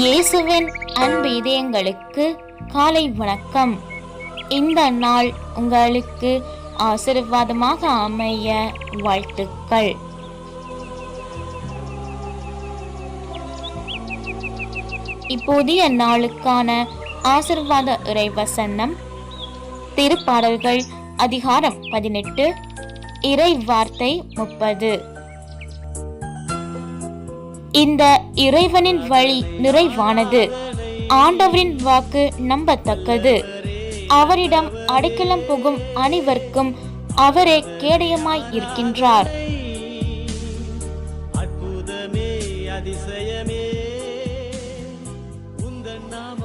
இயேசுவின் அன்பு இதயங்களுக்கு காலை வணக்கம். இந்த நாள் உங்களுக்கு ஆசீர்வாதமாக அமைய வாழ்த்துக்கள். இப்போதைய நாளுக்கான ஆசிர்வாத இறைவசனம் திருப்பாடல்கள் அதிகாரம் பதினெட்டு இறை வார்த்தை முப்பது. இந்த இறைவனின் வழி நிறைவானது. ஆண்டவரின் வாக்கு நம்பத்தக்கது. அவரிடம் அடைக்கலம் புகும் அனைவருக்கும் அவரே கேடயமாய் இருக்கின்றார். அற்புதமே அதிசயமே. நாம